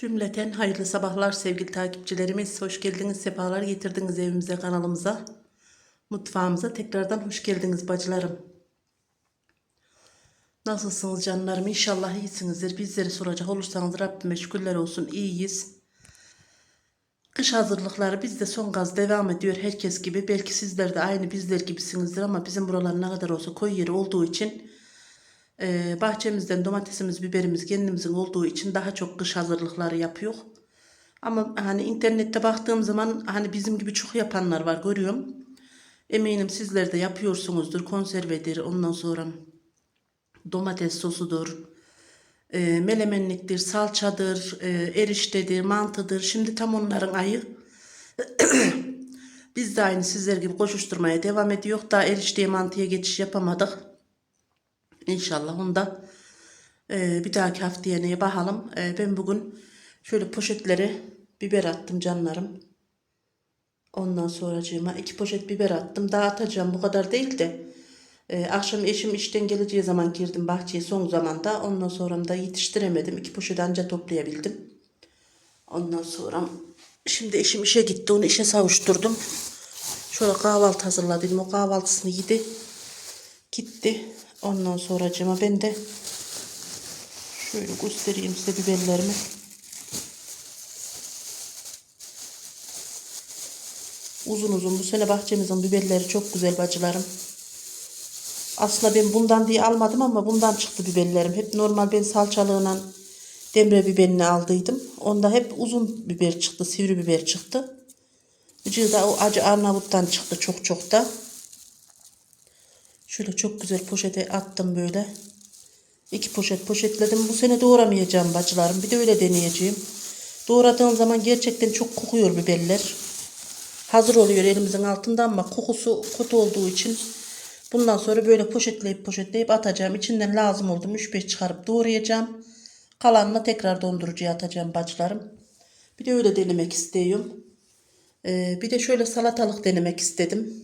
Cümleten hayırlı sabahlar sevgili takipçilerimiz. Hoş geldiniz, sefalar getirdiniz evimize, kanalımıza, mutfağımıza. Tekrardan hoş geldiniz bacılarım. Nasılsınız canlarım? İnşallah iyisinizdir. Bizleri soracak olursanız Rabbime şükürler olsun iyiyiz. Kış hazırlıkları bizde son gaz devam ediyor herkes gibi. Belki sizler de aynı bizler gibisinizdir ama bizim buralar ne kadar olsa koyu yeri olduğu için ee, bahçemizden domatesimiz, biberimiz kendimizin olduğu için daha çok kış hazırlıkları yapıyor. Ama hani internette baktığım zaman hani bizim gibi çok yapanlar var görüyorum. Eminim sizler de yapıyorsunuzdur. Konservedir, ondan sonra domates sosudur, e, melemenliktir, salçadır, e, eriştedir, mantıdır. Şimdi tam onların ayı. Biz de aynı sizler gibi koşuşturmaya devam ediyor. Daha erişteye mantıya geçiş yapamadık. İnşallah onda e, bir dahaki haftaya neye bakalım. E, ben bugün şöyle poşetlere biber attım canlarım. Ondan sonracığıma iki poşet biber attım. Dağıtacağım bu kadar değil de. e, akşam eşim işten geleceği zaman girdim bahçeye son zamanda. Ondan sonra da yetiştiremedim. İki poşet anca toplayabildim. Ondan sonra şimdi eşim işe gitti. Onu işe savuşturdum. Şöyle kahvaltı hazırladım. O kahvaltısını yedi. Gitti. Ondan sonra ben de şöyle göstereyim size biberlerimi. Uzun uzun bu sene bahçemizin biberleri çok güzel bacılarım. Aslında ben bundan diye almadım ama bundan çıktı biberlerim. Hep normal ben salçalığına demre biberini aldıydım. Onda hep uzun biber çıktı, sivri biber çıktı. Bıcığı da o acı Arnavut'tan çıktı çok çok da. Şöyle çok güzel poşete attım böyle. İki poşet poşetledim. Bu sene doğramayacağım bacılarım. Bir de öyle deneyeceğim. Doğradığım zaman gerçekten çok kokuyor biberler. Hazır oluyor elimizin altında ama kokusu kötü olduğu için bundan sonra böyle poşetleyip poşetleyip atacağım. İçinden lazım olduğum 3-5 çıkarıp doğrayacağım. Kalanını tekrar dondurucuya atacağım bacılarım. Bir de öyle denemek istiyorum. Ee, bir de şöyle salatalık denemek istedim.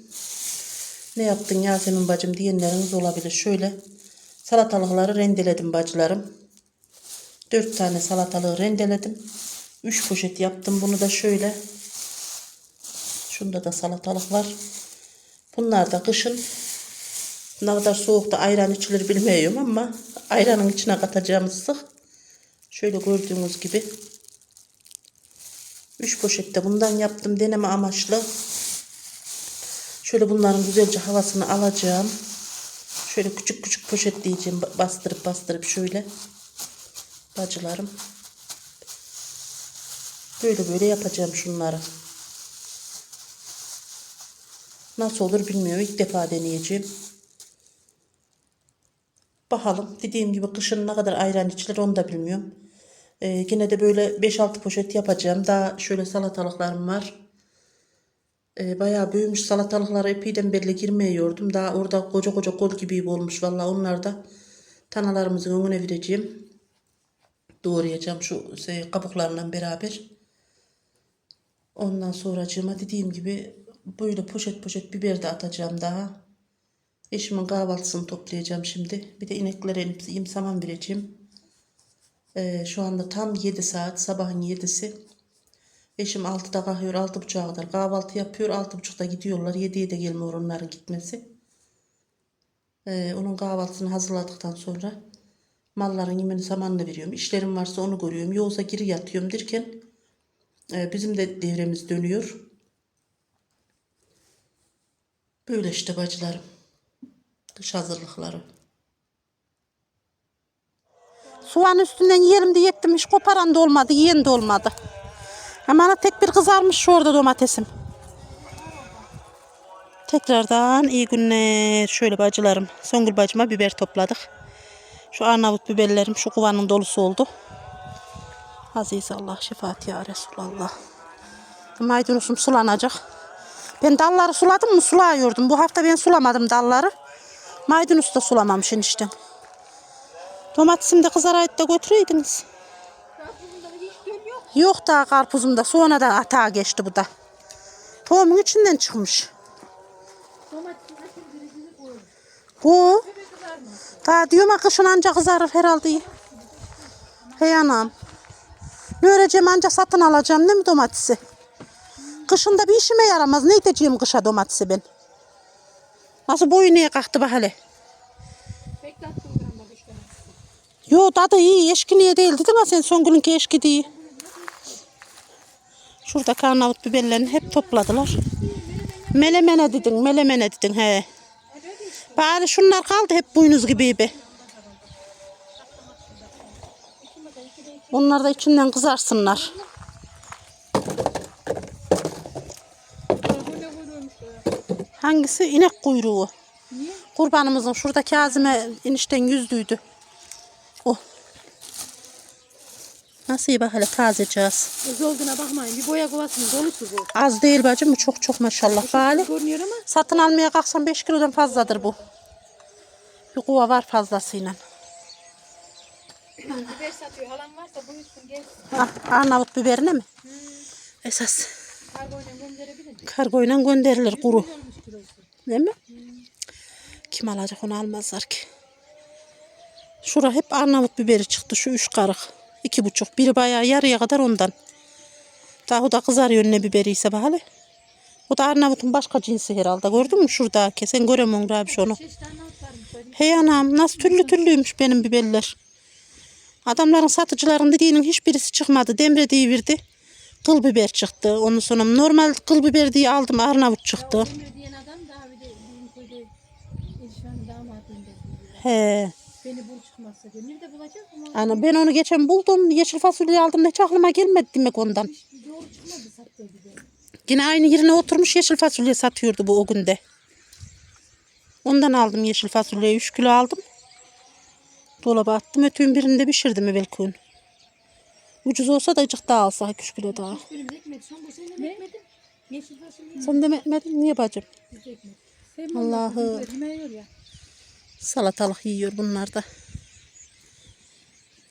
Ne yaptın Yasemin bacım diyenleriniz olabilir. Şöyle salatalıkları rendeledim bacılarım. 4 tane salatalığı rendeledim. 3 poşet yaptım. Bunu da şöyle. Şunda da salatalık var. Bunlar da kışın ne kadar soğukta ayran içilir bilmiyorum ama ayranın içine katacağımız sık. Şöyle gördüğünüz gibi. 3 poşette bundan yaptım deneme amaçlı. Şöyle bunların güzelce havasını alacağım. Şöyle küçük küçük poşetleyeceğim. Bastırıp bastırıp şöyle. Bacılarım. Böyle böyle yapacağım şunları. Nasıl olur bilmiyorum. İlk defa deneyeceğim. Bakalım. Dediğim gibi kışın ne kadar ayran içilir onu da bilmiyorum. Ee, yine de böyle 5-6 poşet yapacağım. Daha şöyle salatalıklarım var. E, bayağı büyümüş salatalıkları epeyden belli girmeyordum. Daha orada koca koca kol gibi olmuş. Vallahi onlar da tanalarımızın önüne vereceğim. Doğrayacağım şu şey, kabuklarla beraber. Ondan sonracığıma dediğim gibi böyle poşet poşet biber de atacağım daha. Eşimin kahvaltısını toplayacağım şimdi. Bir de ineklere yem saman vereceğim. Ee, şu anda tam 7 saat sabahın 7'si. Eşim 6'da kalkıyor 6.30'a kadar kahvaltı yapıyor. 6.30'da gidiyorlar. 7'ye de gelmiyor onların gitmesi. Ee, onun kahvaltısını hazırladıktan sonra malların yemini samanını veriyorum. İşlerim varsa onu görüyorum. Yoksa geri yatıyorum derken e, bizim de devremiz dönüyor. Böyle işte bacılarım. Kış hazırlıkları. Soğan üstünden yiyelim diye ettim. Hiç koparan da olmadı, yiyen de olmadı. Hemen tek bir kızarmış şu orada domatesim. Tekrardan iyi günler. Şöyle bacılarım. Songül bacıma biber topladık. Şu Arnavut biberlerim şu kovanın dolusu oldu. Aziz Allah şefaat ya Resulallah. Maydanozum sulanacak. Ben dalları suladım mı sulayıyordum. Bu hafta ben sulamadım dalları. Maydanoz da sulamamış enişten. Domatesim de kızarayıp da götüreydiniz. Yok daha karpuzumda. Sonradan atağa geçti bu da. Tohumun içinden çıkmış. Bu. Daha diyorum ha kışın anca kızarır herhalde. Hey anam. Ne öreceğim anca satın alacağım değil mi domatesi? Kışında bir işime yaramaz. Ne edeceğim kışa domatesi ben? Nasıl boyu niye kalktı bak hele. Yo tadı iyi. Eşkiliye değil dedin ha sen Songül'ünki eşki değil. Şurada karnavut biberlerini hep topladılar. Melemene dedin, melemene dedin he. Bari şunlar kaldı hep boynuz gibi be. Onlar da içinden kızarsınlar. Hangisi? İnek kuyruğu. Kurbanımızın şurada Kazime enişten yüzdüydü. O. Nasıl iyi bak hele tazeceğiz. Öz olduğuna bakmayın. Bir boya kovasının dolusu bu. Az değil bacım bu çok çok maşallah. Bali. Görünüyor ama Satın almaya kalksam 5 kilodan fazladır bu. Bir kuva var fazlasıyla. biber satıyor. Halam varsa buyursun gelsin. Ah, Arnavut biberine mi? Esas Kargoyla gönderebilir. kargoyla gönderilir kuru. Değil mi? Kim alacak onu almazlar ki. Şura hep Arnavut biberi çıktı şu üç karık. İki buçuk. Biri bayağı yarıya kadar ondan. Daha o da kızarıyor ne biberi ise hele. O da Arnavut'un başka cinsi herhalde. Gördün mü şuradaki? Sen göremiyorsun abi onu. Hey anam nasıl türlü türlüymüş benim biberler. Adamların satıcıların dediğinin hiçbirisi çıkmadı. Demre verdi. Kıl biber çıktı. Ondan sonra normal kıl biber diye aldım. Arnavut çıktı. He. Beni bul çıkmazsa diyor. Nerede bulacak ama Ana ben onu geçen buldum. Yeşil fasulye aldım. Hiç aklıma gelmedi demek ondan. doğru çıkmadı sattığı gibi. Yine aynı yerine oturmuş yeşil fasulye satıyordu bu o günde. Ondan aldım yeşil fasulyeyi. 3 kilo aldım. Dolaba attım. Ötüğün birinde pişirdim evvelki gün. Ucuz olsa da acık daha alsak 3 kilo daha. Benim ekmek son bu sene ne? ekmedim. Yeşil fasulye Sen de etmedin. Niye bacım? biz ekmek. Sevmem Allah'ı. Ya. Salatalık yiyor bunlar da.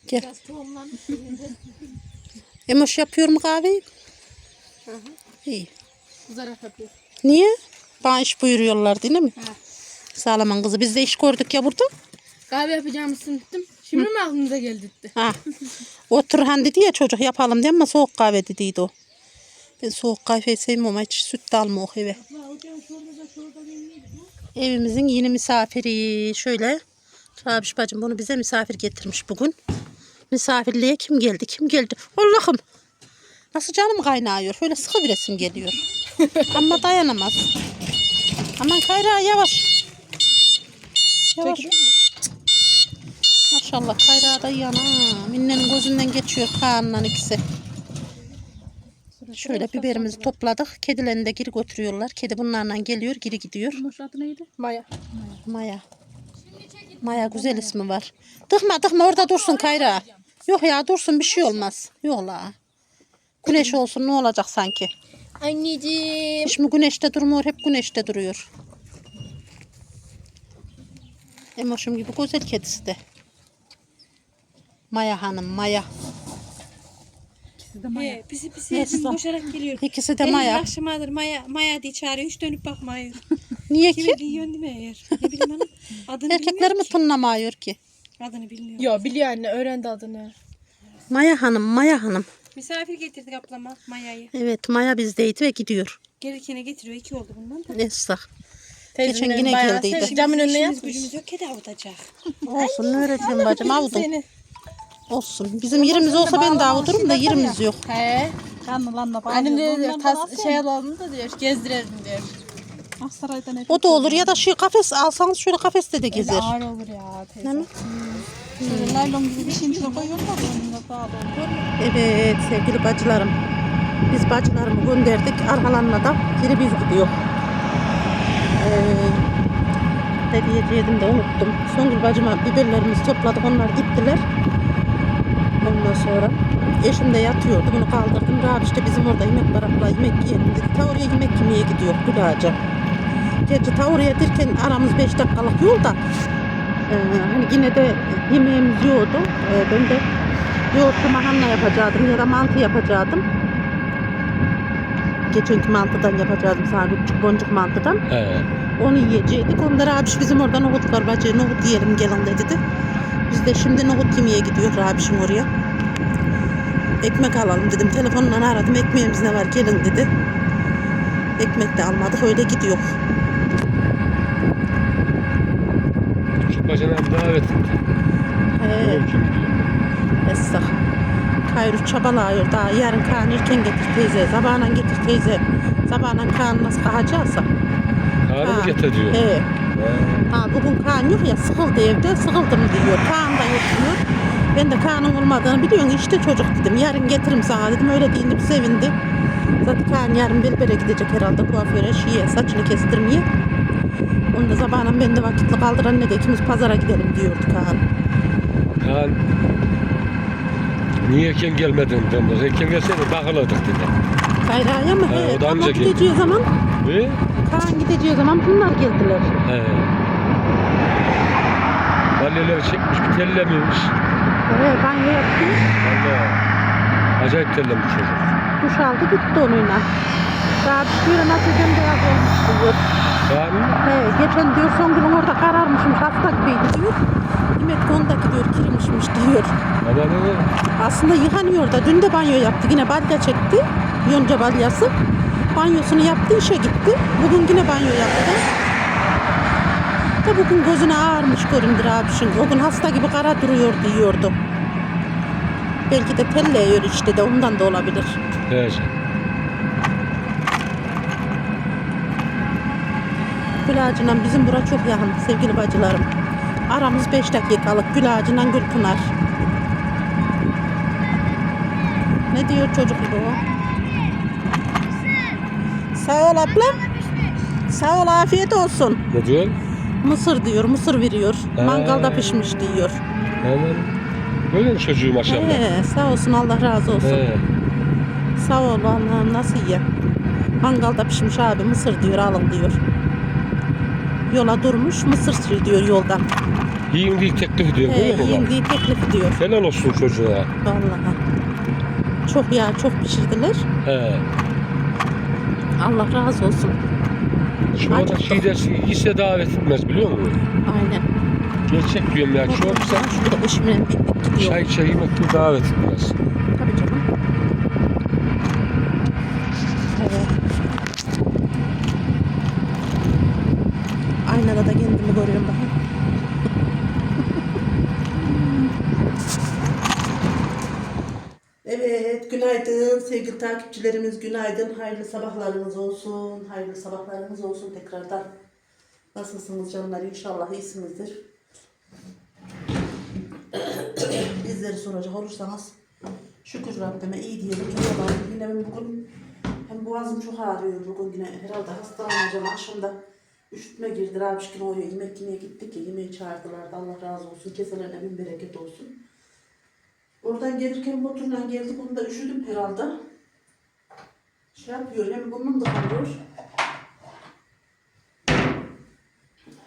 Gel. Emoş yapıyor mu kahveyi? İyi. Kızarak yapıyor. Niye? Bana iş buyuruyorlar değil mi? Sağlaman kızı. Biz de iş gördük ya burada. Kahve yapacağımı sınıftım. Şimdi mi aklınıza geldi? dedi. Ha. Otur dedi ya çocuk yapalım diye ama soğuk kahve dediydi o. Ben soğuk kahveyi sevmiyorum. Hiç süt de alma o eve. Evimizin yeni misafiri. Şöyle. Rabiş bacım bunu bize misafir getirmiş bugün. Misafirliğe kim geldi? Kim geldi? Allah'ım. Nasıl canım kaynıyor. Şöyle sıkı bir resim geliyor. Ama dayanamaz. Aman Kayra yavaş. Yavaş. Maşallah Kayra da yana. Minnenin gözünden geçiyor Kaan'la ikisi. Şöyle biberimizi topladık. Kedilerini de geri götürüyorlar. Kedi bunlarla geliyor, geri gidiyor. Boş adı neydi? Maya. Maya. Maya güzel ismi var. Tıkma tıkma orada dursun Kayra. Yok ya dursun bir şey olmaz. Yok la. Güneş olsun ne olacak sanki. Anneciğim. Hiç mi güneşte durmuyor hep güneşte duruyor. Emoşum gibi güzel kedisi de. Maya hanım Maya. He, pisi pisi Neyse. şimdi koşarak geliyor. İkisi de Elin Maya. Akşamadır Maya, Maya diye çağırıyor. Hiç dönüp bakmıyor. Niye Kimi ki? giyiyorsun değil mi eğer? Ne bileyim hanım. Adını Erkekler bilmiyor mi ki. tınlamıyor ki? Adını bilmiyor. Yo biliyor anne öğrendi adını. Maya hanım Maya hanım. Misafir getirdik ablama Maya'yı. Evet Maya bizdeydi ve gidiyor. Gelirkene getiriyor. iki oldu bundan da. Esra. Teyzenin Geçen yine bayağı geldiydi. sevdi. Camın önüne İşimiz yatmış. gücümüz yok. Kedi avutacak. Olsun ne öğreteyim bacım avudum. Seni. Olsun. Bizim yerimiz olsa ben de avudurum da yerimiz yok. He. Kanlılarla Annem bağırıyor. diyor tas, şey alalım da diyor gezdirelim diyor. Aksaray'dan hep O da olur ya da şu kafes alsanız şöyle kafeste de gezer. Ağır olur ya teyze. Değil mi? şöyle naylon gibi bir şeyin içine koyuyorlar. Önüne bağlı olur. Evet sevgili bacılarım. Biz bacılarımı gönderdik. Arkalarına da geri biz gidiyor. Ee, ne diyeceğim de unuttum. Songül bacıma biberlerimizi topladık. Onlar gittiler. Ondan sonra eşim de yatıyordu. Bunu kaldırdım. Rahat işte bizim orada yemek var abla yemek yiyelim dedi. Ta oraya yemek yemeye gidiyor Gülağaca. Gerçi ta oraya derken aramız 5 dakikalık yol da ee, hani yine de yemeğimiz yoğdu. Ee, ben de yoğurtlu mahanna yapacaktım ya da mantı yapacaktım. Geçenki mantıdan yapacaktım sana küçük boncuk mantıdan. He. Onu yiyecektik. Onlar abi bizim orada nohut var bacı nohut yiyelim gelin dedi. Biz de şimdi nohut yemeye gidiyor abişim oraya. Ekmek alalım dedim. Telefonla aradım. Ekmeğimiz ne var gelin dedi. Ekmek de almadık. Öyle gidiyor. Küçük bacana bir davet etti. Diyor. Esra. Kayru çabalıyor daha yarın Kaan erken getir teyze. Sabahına getir teyze. Sabahına Kaan nasıl kalacaksa. Karı mı getir diyor. He. Ha, bugün Kaan yok ya sıkıldı evde sıkıldım diyor. Kaan da yok diyor. Ben de Kaan'ın olmadığını biliyorsun işte çocuk dedim. Yarın getiririm sana dedim. Öyle deyince bir sevindi. Zaten Kaan yarın berbere gidecek herhalde kuaföre şiye saçını kestirmeye. Onu da sabahına ben de vakitli kaldır anne de ikimiz pazara gidelim diyordu Kaan. Kaan niye erken gelmedin demez. Erken gelseydin bakılırdık dedi. Kayra'ya mı? He, He, o da amca geldi. gideceği zaman Ve Kaan gideceği zaman bunlar geldiler. he. Balyeleri çekmiş bir tellemiş. Evet banyo yaptı. Valla. Acayip tellemiş çocuk. Duş aldı gitti onunla. Daha bir nasıl bembeyaz olmuş diyor. Kaan mı? He, geçen diyor son gün orada kararmışmış hasta gibiydi diyor. Demek ki ondaki diyor kirmişmiş diyor. Ama ne? Aslında yıkanıyor da dün de banyo yaptı. Yine balya çekti. Yonca balyası. Banyosunu yaptı işe gitti. Bugün yine banyo yaptı. Da bugün gözüne ağırmış göründür abişin. O gün hasta gibi kara duruyor diyordu. Belki de telleyiyor işte de ondan da olabilir. He. Gül ağacından bizim bura çok yakın sevgili bacılarım. Aramız 5 dakikalık Gül ağacından Gülpınar. Ne diyor çocuk bu? Sağ ol ablam. Sağ ol afiyet olsun. Ne diyor? Mısır diyor, mısır veriyor. He. Mangalda pişmiş diyor. Hemen. Böyle mi çocuğu maşallah? He, sağ olsun Allah razı olsun. He. Sağ ol Allah'ım nasıl iyi. Mangalda pişmiş abi mısır diyor alın diyor. Yola durmuş mısır sürüyor diyor yoldan. Yiyin diye teklif ediyor. Görüyor yiyin diye teklif diyor. Helal olsun çocuğa. Vallahi. Çok ya çok pişirdiler. He. Allah razı olsun. Acıktık. şey dersi ise davet etmez biliyor musun? Aynen. Gerçek diyorum ya. Bittik gidiyor. çay çay yemek bir davet etmez. Tabii canım. Evet. Aynada da kendimi görüyorum daha. Evet, günaydın sevgili takipçilerimiz, günaydın. Hayırlı sabahlarınız olsun, hayırlı sabahlarınız olsun tekrardan. Nasılsınız canlar? İnşallah iyisinizdir. Bizleri soracak olursanız şükür Rabbime iyi diyelim. olalım. Yine ben bugün hem boğazım çok ağrıyor bugün yine herhalde hastalanacağım. Akşamda üşütme girdi. Rabişkin oraya yemek yemeye gittik ya yemeği çağırdılar. Allah razı olsun. Keselerine bin bereket olsun. Oradan gelirken motorla geldik. Onu da üşüdüm herhalde. Şey yapıyor hem burnum tıkanıyor.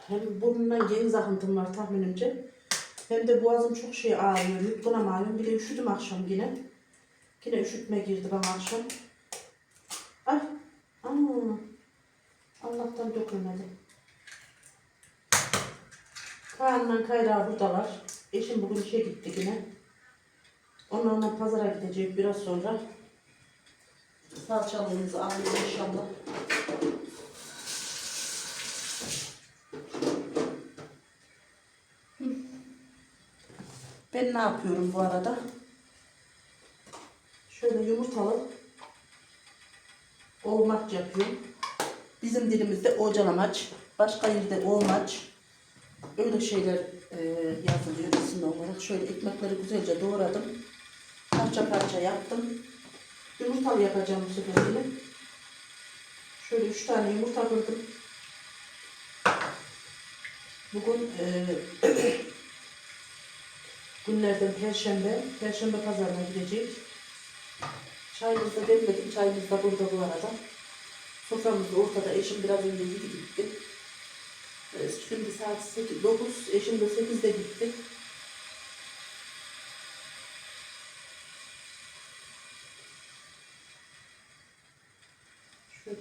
Hem burnumdan geniz akıntım var tahminimce. Hem de boğazım çok şey ağrıyor. Yutkunamıyorum. Bir de üşüdüm akşam yine. Yine üşütme girdi bana akşam. Ay. Ana. Allah'tan dökülmedi. Kaan'la Kayra buradalar. Eşim bugün işe gitti yine. Onlarla pazara gidecek biraz sonra. Salçalığımızı alayım inşallah. Ben ne yapıyorum bu arada? Şöyle yumurtalı olmaç yapıyorum. Bizim dilimizde ocalamaç, başka yerde olmaç. Öyle şeyler e, yazılıyor isim olarak. Şöyle ekmekleri güzelce doğradım. Parça parça yaptım. Yumurtalı yapacağım bu sefer yine. Şöyle üç tane yumurta kırdım. Bugün e, günlerden perşembe, perşembe pazarına gidecek. Çayımızı da demledim. Çayımız da burada bu arada. Soframız da ortada. Eşim biraz önce yedi gitti. Ee, Şimdi saat 8, 9. Eşim de 8'de gitti. Şöyle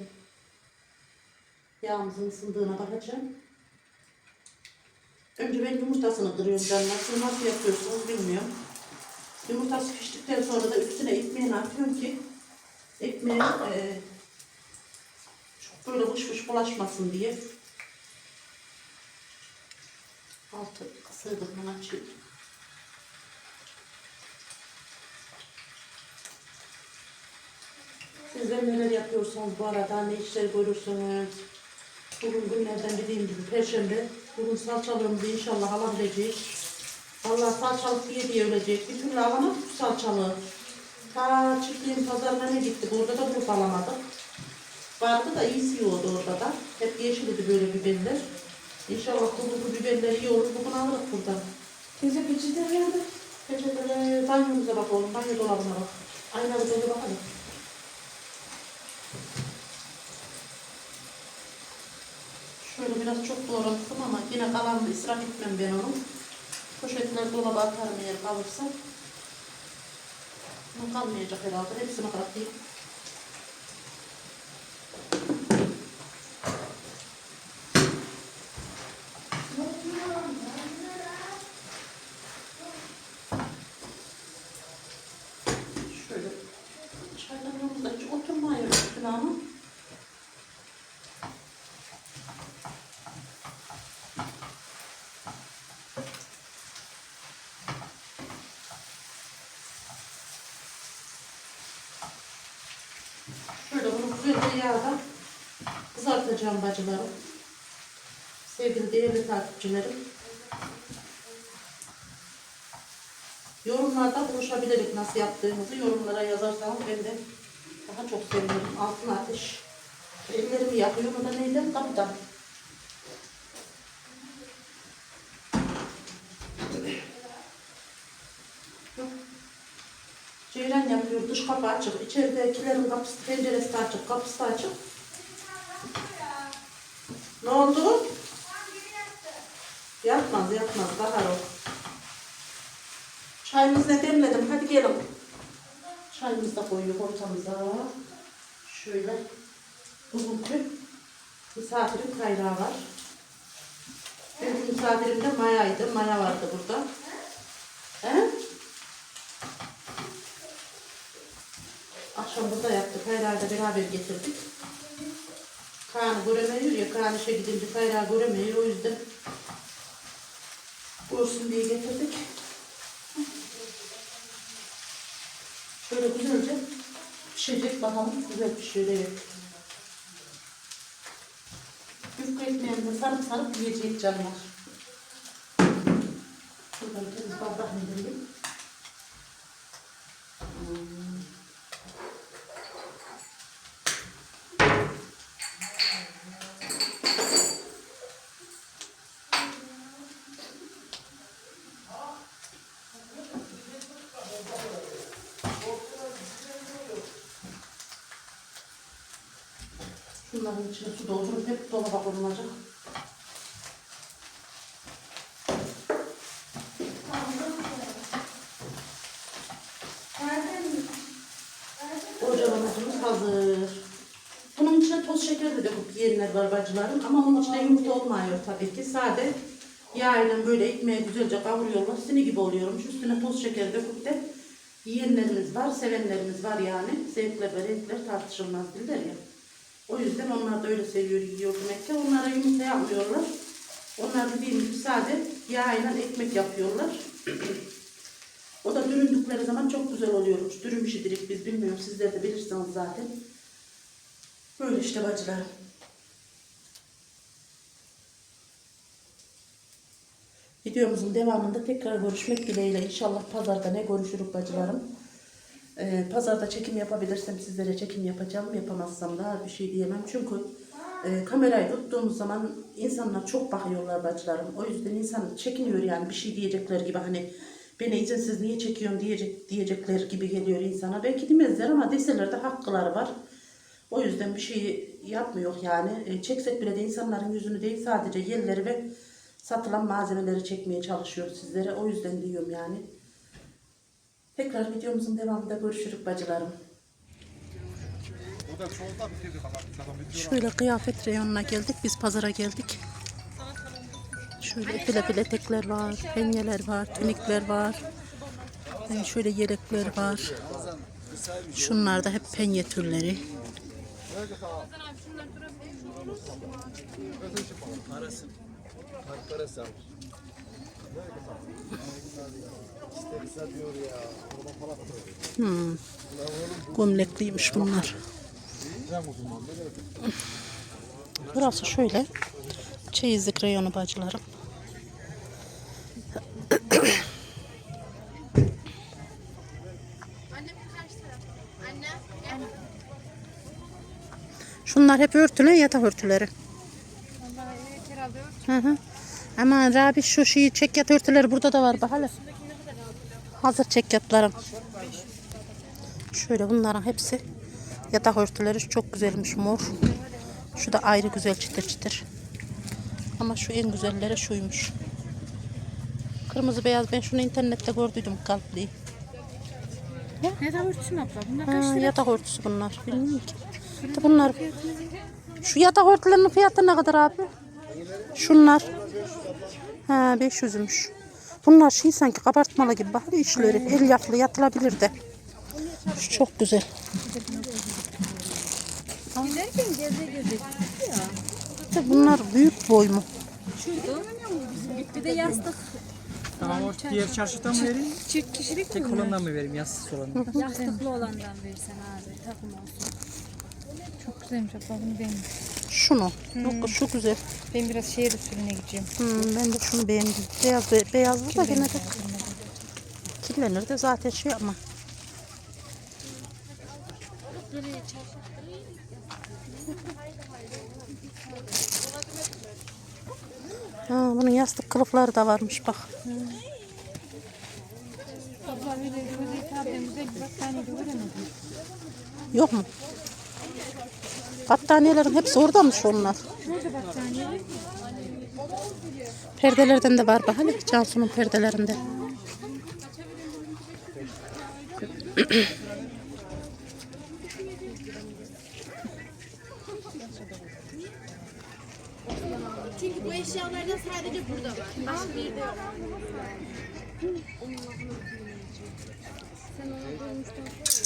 yağımızın ısındığına bakacağım. Önce ben yumurtasını kırıyorum canlar. Siz nasıl yapıyorsunuz bilmiyorum. Yumurtası piştikten sonra da üstüne ekmeğini atıyorum ki ekmeği e, böyle fış fış bulaşmasın diye. Altı ben açayım. Sizler neler yapıyorsunuz bu arada, ne işler görürsünüz? Bugün günlerden dediğim gibi Perşembe. Bugün salçalığımızı inşallah alabileceğiz. Allah salçalık diye diye ölecek. Bir türlü alamadık bu salçalığı. Ta çiftliğin pazarına ne gittik, orada da bulup alamadık. Vardı da iyisi yoktu orada da. Hep yeşildi böyle biberler. İnşallah bu, bu biberler iyi olur. Bugün alırız buradan. Teyze peçete nerede? Peçetelere banyomuza bak oğlum, banyo dolabına bak. Aynalı böyle bakalım. Şöyle biraz çok doğrattım ama yine kalanını israf etmem ben onu. Poşetler dolaba atarım eğer kalırsa. Ama kalmayacak herhalde. Hepsini katayım. Şöyle çaydanlığımızda hiç oturmuyor üstüne ama. Güzelce yağda kızartacağım bacılarım. Sevgili değerli takipçilerim. Yorumlarda buluşabiliriz nasıl yaptığımızı. Yorumlara yazarsanız ben de daha çok sevinirim. Altın ateş. Ellerimi yakıyor. O da neyden? Kapıdan. Ceylan yapıyor. Dış kapı açık. İçeridekilerin kapısı, penceresi de açık. Kapısı da açık. Ne oldu? Yapmaz, yapmaz. Bahar o. Çayımızı demledim. Hadi gelin. Çayımızı da koyuyor ortamıza. Şöyle. Bugünkü misafirim kayrağı var. Benim misafirim de Maya'ydı. Maya vardı burada. He? Akşam burada yaptık. Kayra'yla beraber getirdik. Kaan'ı göremiyor ya. Kaan işe gidince Kayra göremiyor. O yüzden görsün diye getirdik. Şöyle güzelce pişecek bakalım. Güzel pişiyor evet. Yufka ekmeğimizi sarıp sarıp yiyecek canlar. Şuradan temiz bardak vereyim. Şunların içine su doldurup hep dolaba konulacak. Ocağımız hazır. Bunun içine toz şeker de döküp yiyenler var bacılarım ama onun içine yumurta olmuyor tabii ki. Sade yağıyla böyle ekmeği güzelce kavuruyorlar. Sini gibi oluyormuş. Üstüne toz şeker döküp de yiyenlerimiz var, sevenlerimiz var yani. Zevkler ve renkler tartışılmaz değiller ya. Yüzden onlar da öyle seviyor, yiyor demek ki. Onlara yumurta yapmıyorlar. Onlar dediğim gibi sade yağıyla ekmek yapıyorlar. o da düründükleri zaman çok güzel oluyormuş. Dürüm işidir biz bilmiyorum. Sizler de bilirsiniz zaten. Böyle işte bacılarım. Videomuzun devamında tekrar görüşmek dileğiyle. İnşallah pazarda ne görüşürük bacılarım. Ee, pazarda çekim yapabilirsem sizlere çekim yapacağım. Yapamazsam da bir şey diyemem. Çünkü e, kamerayı tuttuğumuz zaman insanlar çok bakıyorlar bacılarım. O yüzden insan çekiniyor yani bir şey diyecekler gibi hani beni izinsiz niye çekiyorsun diyecek, diyecekler gibi geliyor insana. Belki demezler ama deseler de hakkıları var. O yüzden bir şey yapmıyor yani. E, çeksek bile de insanların yüzünü değil sadece yerleri ve satılan malzemeleri çekmeye çalışıyor sizlere. O yüzden diyorum yani. Tekrar videomuzun devamında görüşürük bacılarım. Şöyle kıyafet reyonuna geldik. Biz pazara geldik. Şöyle bile bile etekler var, penyeler var, tunikler var. Yani şöyle yelekler var. Şunlar da hep penye türleri. Hmm. Gömlekliymiş bunlar. Burası şöyle. Çeyizlik reyonu bacılarım. Şunlar hep örtülü yatak örtüleri. Hı hı. Aman Rabi şu şeyi çekyat örtüleri burada da var bak hele. Hazır çekyatlarım. Şöyle bunların hepsi yatak örtüleri çok güzelmiş mor. Şu da ayrı güzel çıtır çıtır. Ama şu en güzelleri şuymuş. Kırmızı beyaz ben şunu internette gördüydüm kalpli. Ne de örtüsü mü abla? Bunlar Ha, yatak örtüsü bunlar. Bilmiyorum ki. De bunlar. Şu yatak örtülerinin fiyatı ne kadar abi? Şunlar. Ha 500'ümüş. Bunlar şey sanki kabartmalı gibi hele işleri. El yapılı yatılabilir de. Şu çok güzel. Giderken geze geze De bunlar büyük boy mu? Bir de yastık. Tamam o diğer çarşıdan mı vereyim? Çift kişilik Tek olandan mı vereyim yastık olandan? Yastıklı olandan versen abi. Takım olsun. Çok güzelmiş abla bunu beğendim. Şunu. Yok şu güzel. Ben biraz şehir usulüne gideceğim. Hmm, ben de şunu beğendim. Beyaz be- beyazlı da gene de kirlenir de zaten şey ama. Ha, bunun yastık kılıfları da varmış bak. Veremedim. Yok mu? Battaniyelerin hepsi orada mı şu onlar? Nerede battaniye? Perdelerden de var bak hani Cansu'nun perdelerinde. Çünkü bu eşyalarda sadece burada var. Başka bir yerde yok. Bu eşyalarda sadece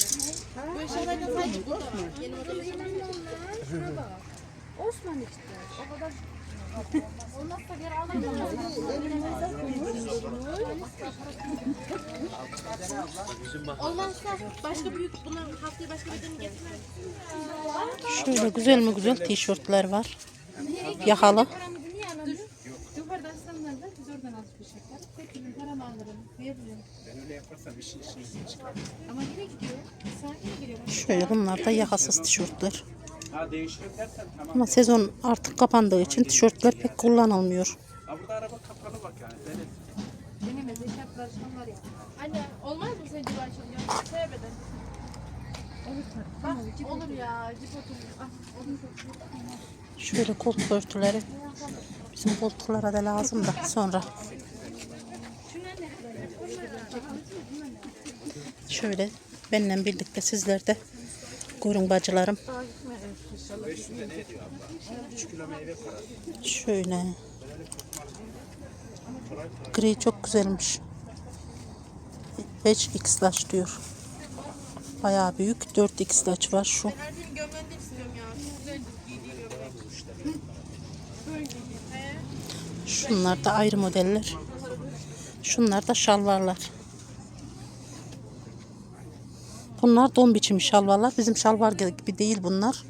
Osman işte. O kadar Olmazsa başka büyük bunu haftaya başka bir getirmez. Şöyle güzel mi güzel tişörtler var. Yakalı. Ben öyle yaparsam işin çıkar. Ama nereye gidiyor? Şöyle bunlar da yakasız tişörtler. Ama sezon artık kapandığı için tişörtler pek kullanılmıyor. Denemez. Eşarp karışımlar ya. Anne olmaz mı sence bu akşam ya? Sevmeden. Bak olur ya. Cip oturur. Ah, olur çok. Şöyle koltuk örtüleri. Bizim koltuklara da lazım da sonra. Şöyle benimle birlikte sizler de görün bacılarım. Şöyle. Gri çok güzelmiş. 5x laç diyor. Bayağı büyük. 4x laç var şu. Şunlar da ayrı modeller. Şunlar da şalvarlar. Bunlar don biçimi şalvarlar. Bizim şalvar gibi değil bunlar.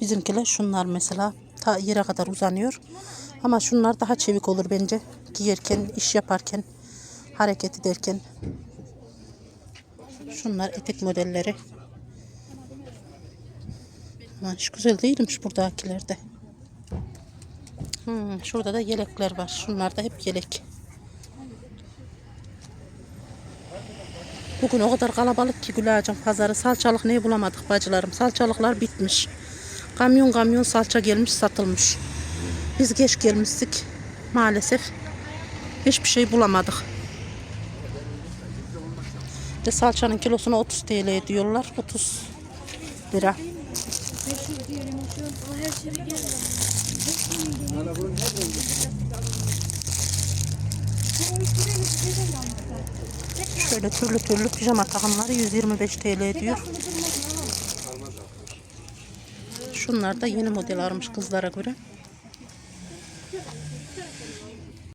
Bizimkiler şunlar mesela ta yere kadar uzanıyor. Ama şunlar daha çevik olur bence. Giyerken, iş yaparken, hareket ederken. Şunlar etek modelleri. Hiç güzel değilmiş buradakilerde. Hmm, şurada da yelekler var. Şunlar da hep yelek. Bugün o kadar kalabalık ki Gülağacığım pazarı. Salçalık neyi bulamadık bacılarım. Salçalıklar bitmiş. Kamyon kamyon salça gelmiş satılmış. Biz geç gelmiştik. Maalesef hiçbir şey bulamadık. De salçanın kilosuna 30 TL diyorlar. 30 lira. Şöyle türlü türlü pijama takımları 125 TL diyor. Şunlar da yeni model almış kızlara göre.